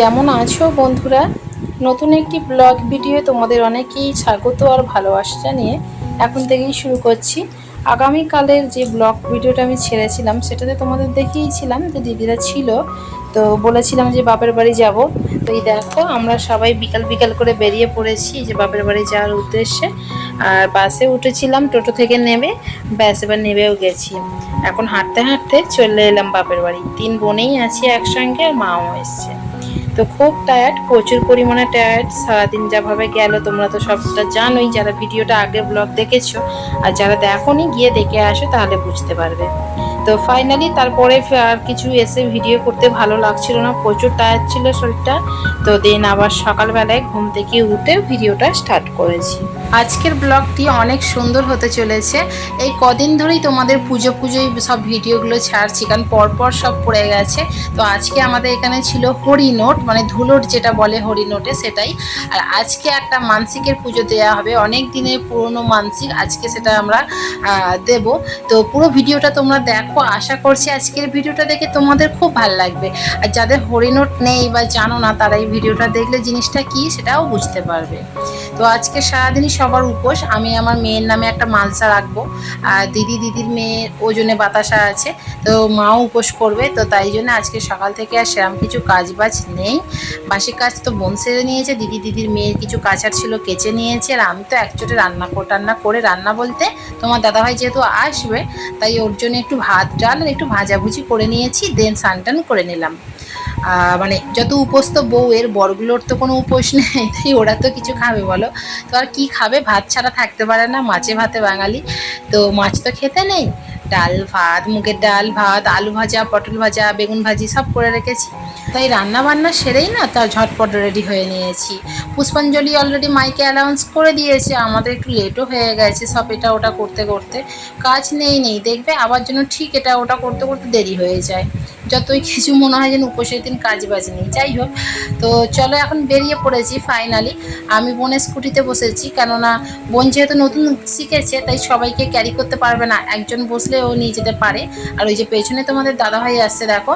কেমন আছো বন্ধুরা? নতুন একটি ব্লগ ভিডিও তোমাদের অনেকেই স্বাগত আর ভালোবাসা জানিয়ে এখন থেকেই শুরু করছি। আগামীকালের যে ব্লগ ভিডিওটা আমি ছেড়েছিলাম, সেটাতে তোমাদের দেখিয়েছিলাম যে দিদিরা ছিল। তো বলেছিলাম যে বাপের বাড়ি যাব। তো এই দেখো, আমরা সবাই বিকাল বিকাল করে বেরিয়ে পড়েছি যে বাপের বাড়ি যাওয়ার উদ্দেশ্যে। আর বাসে উঠেছিলাম, টোটো থেকে নেমে ব্যাস এবার নেমেও গেছি। এখন হাঁটতে হাঁটতে চলে এলাম বাপের বাড়ি। তিন বোনেই আছি একসঙ্গে আর মাও এসছে। তো খুব টায়ার্ড প্রচুর পরিমাণে টায়ার্ড সারাদিন যাভাবে গেল, তোমরা তো সবটা জানোই, যারা ভিডিওটা আগে ব্লগ দেখেছ, আর যারা দেখোনি, গিয়ে দেখে আসো, তাহলে বুঝতে পারবে। তো ফাইনালি তারপরে আর কিছু এসে ভিডিও করতে ভালো লাগছিল না, প্রচুর টায়ার্ড ছিল শরীরটা, তো দেন আবার সকালবেলায় ঘুম থেকে উঠে ভিডিওটা স্টার্ট করেছি। আজকের ব্লগটি অনেক সুন্দর হতে চলেছে। এই কদিন ধরেই তোমাদের পুজো পুজোই সব ভিডিওগুলো ছাড়ছি, কারণ পরপর সব পড়ে গেছে। তো আজকে আমাদের এখানে ছিল হরিনোট মানে ধুলোট যেটা বলে হরিনোটে সেটাই। আর আজকে একটা মানসিকের পুজো দেওয়া হবে, অনেক দিনের পুরনো মানসিক, আজকে সেটা আমরা দেব। তো পুরো ভিডিওটা তোমরা দেখো, আশা করছি আজকের ভিডিওটা দেখে তোমাদের খুব ভালো লাগবে। আর যাদের হরিনোট নেই বা জানো না, তারা এই ভিডিওটা দেখলে জিনিসটা কি সেটাও বুঝতে পারবে। তো আজকে সারাদিনই সবার উপোস। আমি আমার মেয়ের নামে একটা মালসা রাখব। আর দিদি, দিদির মেয়ের ওজনে বাতাসা আছে। তো মাও উপোস করবে। তো তাই জন্য আজকে সকাল থেকে আর সেরকম কিছু কাজ বাজ নেই। বাসি কাজ তো বোন সেরে নিয়েছে। দিদি, দিদির মেয়ের কিছু কাচার ছিল কেচে নিয়েছে। আর আমি তো একচোটে রান্না টান্না করে রান্না বলতে তোমার দাদাভাই যেহেতু আসবে, তাই ওর জন্য একটু ভাত, ডাল আর একটু ভাজাভুজি করে নিয়েছি। দেন সানটান করে নিলাম। মানে যত উপোস তো বউয়ের, বরগুলোর তো কোনো উপোস নেই তাই ওরা তো কিছু খাবে বলো। তো আর কি খাবে? ভাত ছাড়া থাকতে পারে না, মাছে ভাতে বাঙালি। তো মাছ তো খেতে নেই। ডাল, ভাত, মুগের ডাল, ভাত, আলু ভাজা, পটল ভাজা, বেগুন ভাজি, সব করে রেখেছি। তাই রান্না বান্না সেরেই না, তার ঝটপট রেডি হয়ে নিয়েছি। পুষ্পাঞ্জলি অলরেডি মাইকে অ্যানাউন্স করে দিয়েছে, আমাদের একটু লেটও হয়ে গেছে, সব এটা ওটা করতে করতে। কাজ নেই নেই, দেখবে আবার জন্য ঠিক এটা ওটা করতে করতে দেরি হয়ে যায়। যতই কিছু মনে হয় যেন উপোসের দিন কাজ বাজ নেই যাই হোক, তো চলো এখন বেরিয়ে পড়েছি ফাইনালি আমি বোনের স্কুটিতে বসেছি, কেননা বোন যেহেতু নতুন শিখেছে, তাই সবাইকে ক্যারি করতে পারবে না। একজন বসলে ও নিয়ে যেতে পারে। আর ওই যে পেছনে তোমাদের দাদাভাই আসছে, দেখো,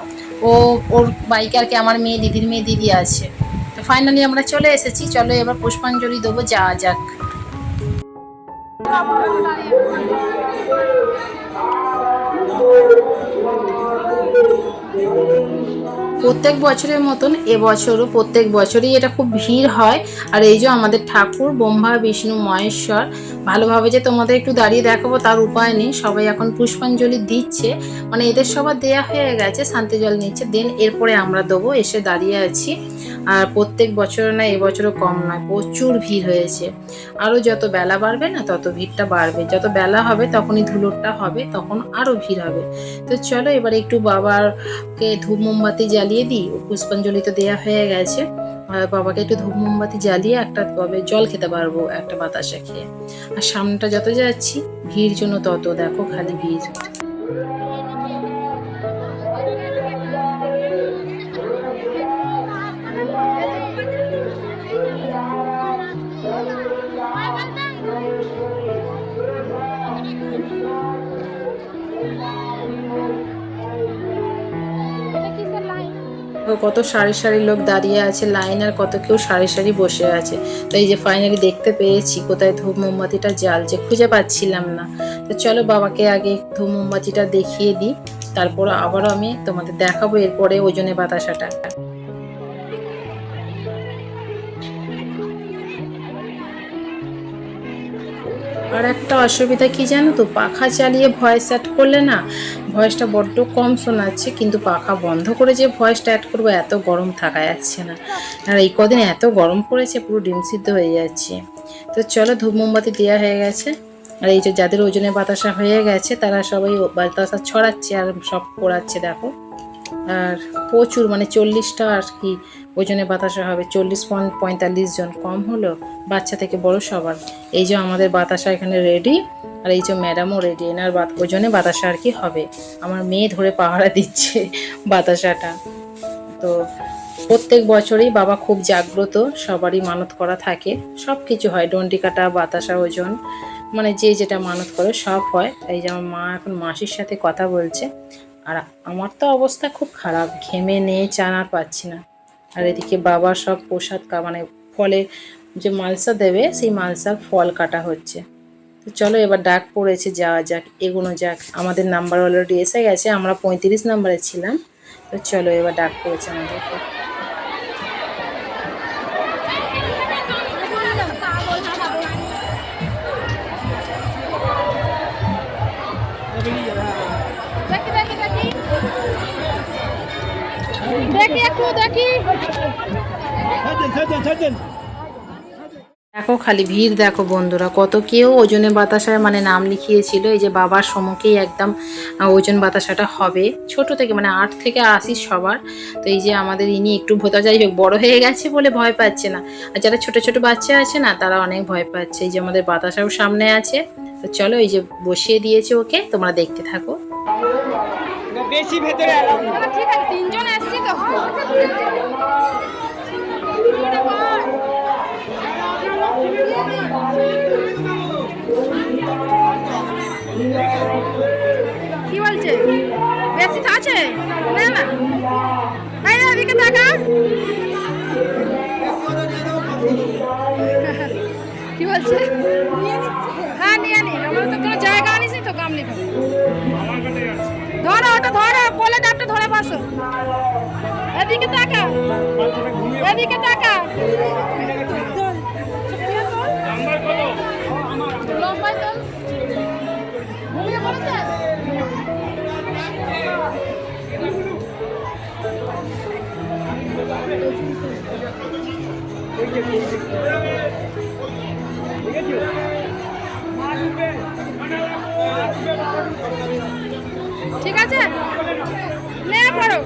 ও, ওর বাইকে আর কি আমার মেয়ে, দিদির মেয়ে, দিদি আছে। তো ফাইনালি আমরা চলে এসেছি, চলো এবার পুষ্পাঞ্জলি দেবো, যাওয়া যাক। প্রত্যেক বছরের মতন এবছরও প্রত্যেক বছরই এটা খুব ভিড় হয়। আর এই যে আমাদের ঠাকুর, ব্রহ্মা, বিষ্ণু, মহেশ্বর, ভালোভাবে যে তোমাদের একটু দাঁড়িয়ে দেখাবো, তার উপায় নেই। সবাই এখন পুষ্পাঞ্জলি দিচ্ছে। মানে এদের সবার দেয়া হয়ে গেছে, শান্তি জল নিচ্ছে। দেন এরপরে আমরা দেবো, এসে দাঁড়িয়ে আছি। আর প্রত্যেক বছর না এবছরও কম নয়, প্রচুর ভিড় হয়েছে। আরও যত বেলা বাড়বে না, তত ভিড়টা বাড়বে। যত বেলা হবে, তখনই ধুলোটা হবে, তখন আরও ভিড় হবে। তো চলো, এবার একটু বাবারকে ধূপ মোমবাতি জ্বালিয়ে দিই। পুষ্পাঞ্জলি তো দেওয়া হয়ে গেছে। আর বাবাকে একটু ধূপ মোমবাতি জ্বালিয়ে একটা তবে জল খেতে পারব, একটা বাতাসা খেয়ে। আর সামনেটা যত যাচ্ছি, ভিড় জন্য তত। দেখো খালি ভিড়। ও কত সারি সারি লোক দাঁড়িয়ে আছে লাইন আর কত কেউ সারি সারি বসে আছে। তো এই যে ফাইনালি দেখতে পেয়েছি কোথায় ধূপ মোমবাতিটা জ্বালছে, খুঁজে পাচ্ছিলাম না। তো চলো বাবাকে আগে ধূপ মোমবাতিটা দেখিয়ে দিই, তারপর আবারও আমি তোমাদের দেখাবো এরপরে ওজনে বাতাসাটা। আর একটা অসুবিধা কি জানো তো? পাখা চালিয়ে ভয়েস অ্যাড করলে না ভয়েসটা বড্ড কম শোনাচ্ছে, কিন্তু পাখা বন্ধ করে যে ভয়েসটা অ্যাড করব, এত গরম থাকা যাচ্ছে না। আর এই কদিন এত গরম পড়েছে, পুরো ডিম সিদ্ধ হয়ে যাচ্ছে। তো চলো ধূপ মোমবাতি দেওয়া হয়ে গেছে। আর এই যে যাদের ওজনে বাতাসা হয়ে গেছে, তারা সবাই বাতাসা ছড়াচ্ছে আর সব পড়াচ্ছে, দেখো। আর প্রচুর মানে চল্লিশটা আর কি ওজনে বাতাসা হবে চল্লিশ পয়েন্ট পঁয়তাল্লিশ জন কম হলো বাচ্চা থেকে বড় সবার। এই যে আমাদের বাতাসা এখানে রেডি আর এই যে ম্যাডামও রেডি এনার ওজনে বাতাসা আর কি হবে। আমার মেয়ে ধরে পাহারা দিচ্ছে বাতাসাটা। তো প্রত্যেক বছরই বাবা খুব জাগ্রত, সবারই মানত করা থাকে। সব কিছু হয় ডন্ডি কাটা বাতাসা, ওজন মানে যে যেটা মানত করে সব হয়। এই যে আমার মা এখন মাসির সাথে কথা বলছে। আর আমার তো অবস্থা খুব খারাপ, ঘেমে নিয়ে চান আর পাচ্ছি না। আর এদিকে বাবা সব প্রসাদ মানে ফলে যে মালসা দেবে, সেই মালসার ফল কাটা হচ্ছে। তো চলো এবার ডাক পড়েছে, যাওয়া যাক, এগোনো যাক। আমাদের নাম্বার অলরেডি এসে গেছে, আমরা পঁয়ত্রিশ নাম্বারে ছিলাম। তো চলো এবার ডাক পড়েছে আমাদেরকে। দেখি দেখি খালি ভিড়, দেখো বন্ধুরা, কত কেউ ওজনে বাতাসায় মানে নাম লিখিয়েছিল, এই যে বাবার সম্মুখেই একদম ওজন বাতাসাটা হবে। ছোট থেকে মানে আট থেকে আশি সবার। তো এই যে আমাদের ইনি একটু ভোতা, যাই হোক, বড় হয়ে গেছে বলে ভয় পাচ্ছে না। আর যারা ছোট ছোট বাচ্চা আছে না, তারা অনেক ভয় পাচ্ছে। এই যে আমাদের বাতাসাও সামনে আছে। তো চলো, এই যে বসিয়ে দিয়েছে ওকে, তোমরা দেখতে থাকো। বেশি ভেতরে এলাও ঠিক আছে তিনজন এসছি তো। কি বলছে? বেশি তো আছে? না না। এই এদিকে তাকা। কি বলছে? হ্যাঁ নিয়ে নি। আমরা তো কোনো জায়গা আনিস তো গামলি ধরো ওটা ধরো কোলে ডাবটা ধরে বসো। এদিকে তাকা। এদিকে তাকা। লম্বাই তো ঘুমিয়ে নে পড়ো।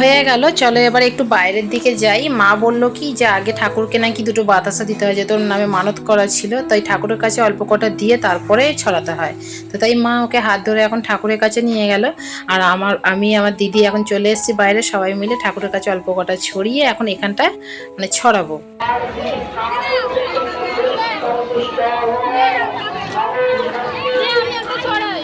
হয়ে গেল। চলো এবার একটু বাইরের দিকে যাই। মা বলল কি, যে আগে ঠাকুরকে নাকি দুটো বাতাসা দিতে হয়, যে তোর নামে মানত করা ছিল। তাই ঠাকুরের কাছে অল্প কটা দিয়ে তারপরে ছড়াতে হয়। তো তাই মা ওকে হাত ধরে এখন ঠাকুরের কাছে নিয়ে গেল। আর আমার, আমি, আমার দিদি এখন চলে এসেছি বাইরে। সবাই মিলে ঠাকুরের কাছে অল্প কটা ছড়িয়ে এখন এখানটায় মানে ছড়াবো আমি একটা ছড়াই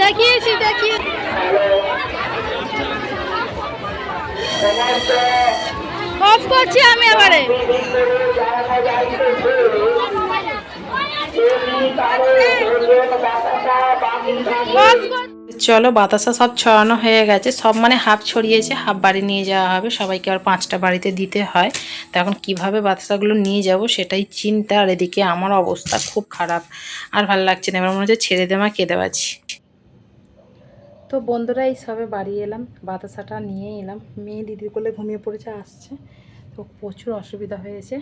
দেখিয়েছি দেখি অফ করছি আমি এবারে। চলো বাতাসা সব ছড়ানো হয়ে গেছে। সব মানে হাফ ছড়িয়েছে হাফ বাড়ি নিয়ে যাওয়া হবে। সবাইকে আর পাঁচটা বাড়িতে দিতে হয়। তো এখন কীভাবে বাতাসাগুলো নিয়ে যাব সেটাই চিন্তা। আর এদিকে আমার অবস্থা খুব খারাপ। আর ভালো লাগছে না এবার মনে হচ্ছে ছেড়ে দেওয়া কেঁদে পাচ্ছি। তো বন্ধুরা এই সবে বাড়ি এলাম। বাতাসাটা নিয়ে এলাম। মেয়ে দিদির কোলে ঘুমিয়ে পড়েছে আসছে। প্রচুর অসুবিধা হয়েছে।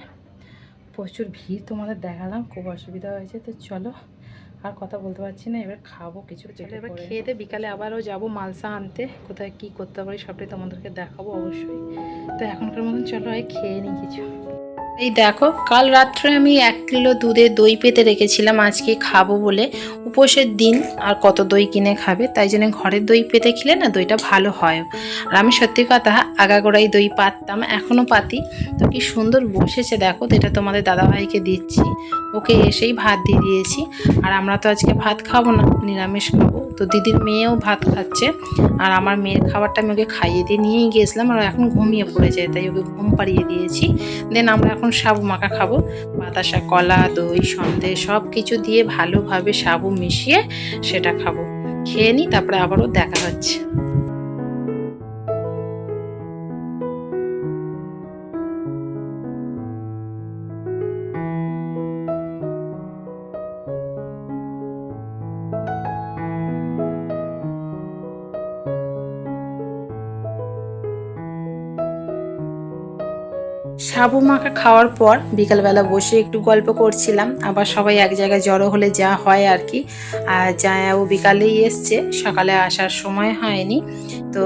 প্রচুর ভিড় তোমাদের দেখালাম খুব অসুবিধা হয়েছে। তো চলো আর কথা বলতে পারছি না এবার খাব কিছু চলো এবার খেয়ে বিকালে আবারও যাব মালসা আনতে। কোথায় কি করতে পারি সবটাই তোমাদেরকে দেখাবো অবশ্যই। তো এখনকার মতন চলো এই খেয়ে নিই কিছু। এই দেখো, কাল রাত্রে আমি এক কিলো দুধে দই পেতে রেখেছিলাম, আজকে খাব বলে। উপোসের দিন আর কত দই কিনে খাবে, তাই জন্য ঘরের দই পেতে খেলে না দইটা ভালো হয়। আর আমি সত্যি কথা, আগাগোড়াই দই পাততাম এখনও পাতি। তো কি সুন্দর বসেছে দেখো, তো এটা তোমাদের দাদাভাইকে দিচ্ছি। ওকে এসেই ভাত দিয়ে দিয়েছি। আর আমরা তো আজকে ভাত খাব না, নিরামিষ খাব। তো দিদির মেয়েও ভাত খাচ্ছে, আর আমার মেয়ের খাবারটা আমি ওকে খাইয়ে দিয়ে নিয়েই গিয়েছিলাম, আর এখন ঘুমিয়ে পড়েছে, তাই ওকে ঘুম পাড়িয়ে দিয়েছি। দেন আমরা এখন সাবু মাখা খাব। বাতাসা, কলা, দই, সন্দেশ সব কিছু দিয়ে ভালোভাবে সাবু মিশিয়ে সেটা খাব। খেয়ে নিই তারপরে আবারও দেখা হচ্ছে। সাবু মাখা খাওয়ার পর বিকালবেলা বসে একটু গল্প করছিলাম। আবার সবাই এক জায়গায় জড়ো হলে যা হয় আর কি। আর যা ও বিকালেই এসছে। সকালে আসার সময় হয়নি। তো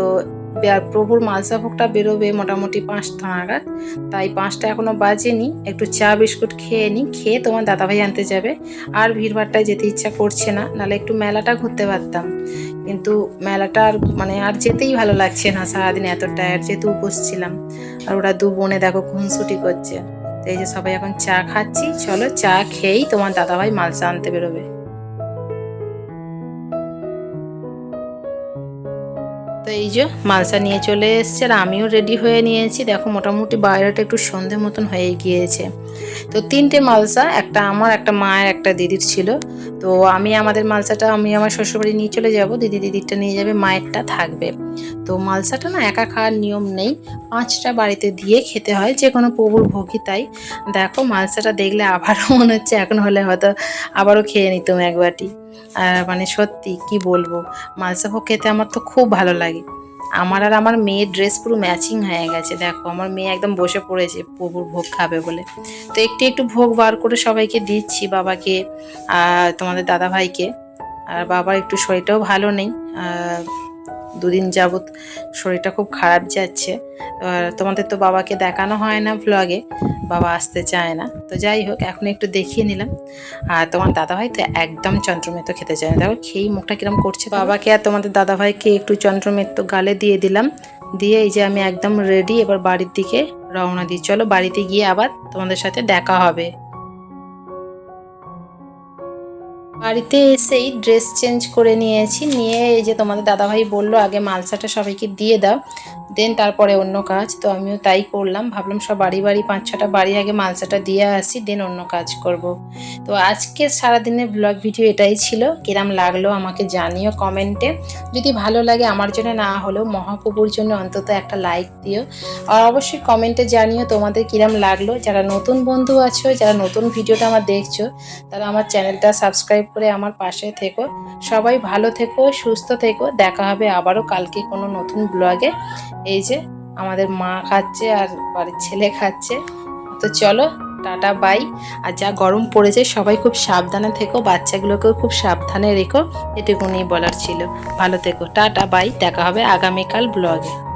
প্রভুর মালসা ভোগটা বেরোবে মোটামুটি পাঁচটা নাগাদ। তাই পাঁচটা এখনও বাজেনি। একটু চা, বিস্কুট খেয়ে নিই খেয়ে তোমার দাদাভাই আনতে যাবে। আর ভিড়ভাড়টায় যেতে ইচ্ছা করছে না নাহলে একটু মেলাটা ঘুরতে পারতাম। কিন্তু মেলাটা আর মানে আর যেতেই ভালো লাগছে না, সারাদিন এত টায়ার যেহেতু উপোস ছিলাম। আর ওরা দু বোনে দেখো খুনসুটি করছে। তো এই যে সবাই এখন চা খাচ্ছি, চলো চা খেয়েই তোমার দাদাভাই মালসা আনতে বেরোবে। তো এই যে মালসা নিয়ে চলে এসছে আর আমিও রেডি হয়ে নিয়েছি। দেখো মোটামুটি বাইরেটা একটু সন্ধে মতন হয়ে গিয়েছে। তো তিনটে মালসা, একটা আমার, একটা মায়ের, একটা দিদির ছিল। তো আমি আমাদের মালসাটা, আমি আমার শ্বশুরবাড়ি নিয়ে চলে যাব, দিদি দিদিরটা নিয়ে যাবে, মায়েরটা থাকবে। তো মালসাটা না একা খাওয়ার নিয়ম নেই, পাঁচটা বাড়িতে দিয়ে খেতে হয়, যে কোনো প্রভুর ভোগই তাই। দেখো মালসাটা দেখলে আবারও মনে হচ্ছে, এখন হলে হয়তো আবারও খেয়ে নিতাম এক বাটি আর মানে সত্যি, কি বলব? মালসা ভোগ খেতে আমার তো খুব ভালো লাগে। আমার আর আমার মেয়ের ড্রেস পুরো ম্যাচিং হয়ে গেছে, দেখো। আমার মেয়ে একদম বসে পড়েছে, প্রভুর ভোগ খাবে বলে। তো একটু একটু ভোগ বার করে সবাইকে দিচ্ছি, বাবাকে আর তোমাদের দাদা ভাইকে আর বাবার একটু শরীরটাও ভালো নেই দুদিন যাবৎ শরীরটা খুব খারাপ যাচ্ছে। আর তোমাদের তো বাবাকে দেখানো হয় না ভ্লগে বাবা আসতে চায় না। তো যাই হোক, এখন একটু দেখিয়ে নিলাম। আর তোমার দাদাভাই তো একদম চন্দ্রমেত খেতে চায় না। দেখো খেয়েই মুখটা কিরম করছে। বাবাকে আর তোমাদের দাদাভাইকে একটু চন্দ্রমেত গালে দিয়ে দিলাম। দিয়ে এই যে আমি একদম রেডি এবার বাড়ির দিকে রওনা দিই। চলো বাড়িতে গিয়ে আবার তোমাদের সাথে দেখা হবে। বাড়িতে এসেই ড্রেস চেঞ্জ করে নিয়েছি। নিয়ে এই যে তোমাদের দাদাভাই বলল, আগে মালসাটা সবাইকে দিয়ে দাও। দেন তারপরে অন্য কাজ, তো আমিও তাই করলাম। ভাবলাম সব বাড়ি বাড়ি, পাঁচ ছটা বাড়ি আগে মালসাটা দিয়ে আসি, দেন অন্য কাজ করব। তো আজকে সারাদিনের ব্লগ ভিডিও এটাই ছিল। কিরাম লাগল আমাকে জানিও কমেন্টে। যদি ভালো লাগে আমার জন্য, না হলেও মহাপ্রভুর জন্য অন্তত একটা লাইক দিও। আর অবশ্যই কমেন্টে জানিও তোমাদের কিরাম লাগল। যারা নতুন বন্ধু আছো, যারা নতুন ভিডিওটা আমার দেখছ, তারা আমার চ্যানেলটা সাবস্ক্রাইব করে আমার পাশে থেকো। সবাই ভালো থেকো, সুস্থ থেকো। দেখা হবে আবারও কালকে কোনো নতুন ব্লগে। এই যে আমাদের মা খাচ্ছে আর বাড়ির ছেলে খাচ্ছে। তো চলো, টাটা, বাই। আর যা গরম পড়েছে, সবাই খুব সাবধানে থেকো, বাচ্চাগুলোকেও খুব সাবধানে রেখো, এটুকুনি বলার ছিল। ভালো থেকো, টাটা, বাই। দেখা হবে আগামীকাল ব্লগে।